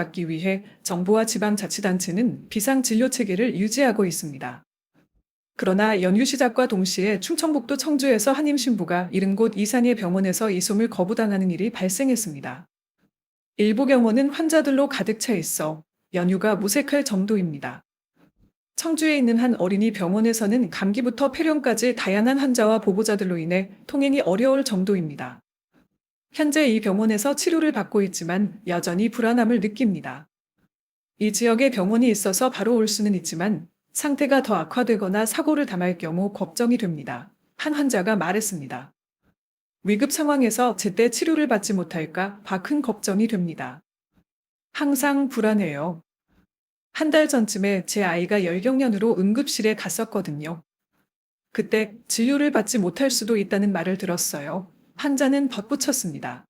받기 위해 정부와 지방자치단체는 비상진료 체계를 유지하고 있습니다. 그러나 연휴 시작과 동시에 충청북도 청주에서 한 임 신부가 이른 곳 이산의 병원에서 이송을 거부당하는 일이 발생했습니다. 일부 병원은 환자들로 가득 차 있어 연휴가 무색할 정도입니다. 청주에 있는 한 어린이 병원에서는 감기부터 폐렴까지 다양한 환자와 보호자들로 인해 통행이 어려울 정도입니다. 현재 이 병원에서 치료를 받고 있지만 여전히 불안함을 느낍니다. 이 지역에 병원이 있어서 바로 올 수는 있지만 상태가 더 악화되거나 사고를 당할 경우 걱정이 됩니다. 한 환자가 말했습니다. 위급 상황에서 제때 치료를 받지 못할까 봐 큰 걱정이 됩니다. 항상 불안해요. 한 달 전쯤에 제 아이가 열경련으로 응급실에 갔었거든요. 그때 진료를 받지 못할 수도 있다는 말을 들었어요. 환자는 덧붙였습니다.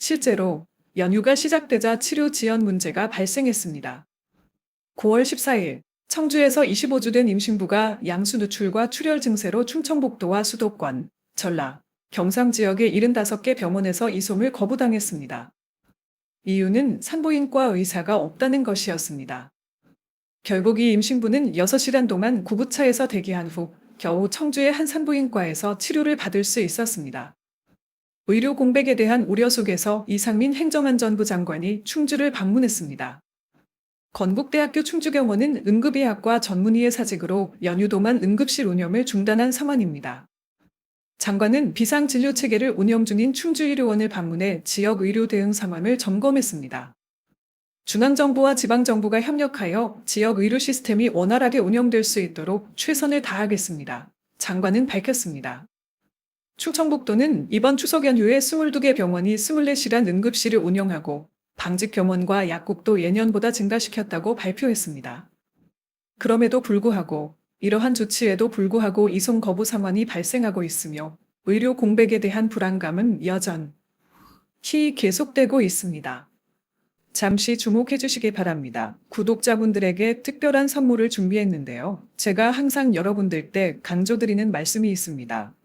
실제로 연휴가 시작되자 치료 지연 문제가 발생했습니다. 9월 14일 청주에서 25주 된 임신부가 양수 누출과 출혈 증세로 충청북도와 수도권, 전라, 경상 지역의 75개 병원에서 이송을 거부당했습니다. 이유는 산부인과 의사가 없다는 것이었습니다. 결국 이 임신부는 6시간 동안 구급차에서 대기한 후 겨우 청주의 한 산부인과에서 치료를 받을 수 있었습니다. 의료 공백에 대한 우려 속에서 이상민 행정안전부 장관이 충주를 방문했습니다. 건국대학교 충주병원은 응급의학과 전문의의 사직으로 동안 응급실 운영을 중단한 상황입니다. 장관은 비상진료 체계를 운영 중인 충주의료원을 방문해 지역 의료 대응 상황을 점검했습니다. 중앙정부와 지방정부가 협력하여 지역 의료 시스템이 원활하게 운영될 수 있도록 최선을 다하겠습니다. 장관은 밝혔습니다. 충청북도는 이번 추석 연휴에 22개 병원이 24시간 응급실을 운영하고 방직 병원과 약국도 예년보다 증가시켰다고 발표했습니다. 그럼에도 불구하고 이러한 조치에도 불구하고 이송 거부 상황이 발생하고 있으며 의료 공백에 대한 불안감은 여전히 계속되고 있습니다. 잠시 주목해 주시기 바랍니다. 구독자분들에게 특별한 선물을 준비했는데요. 제가 항상 여러분들 때 강조드리는 말씀이 있습니다.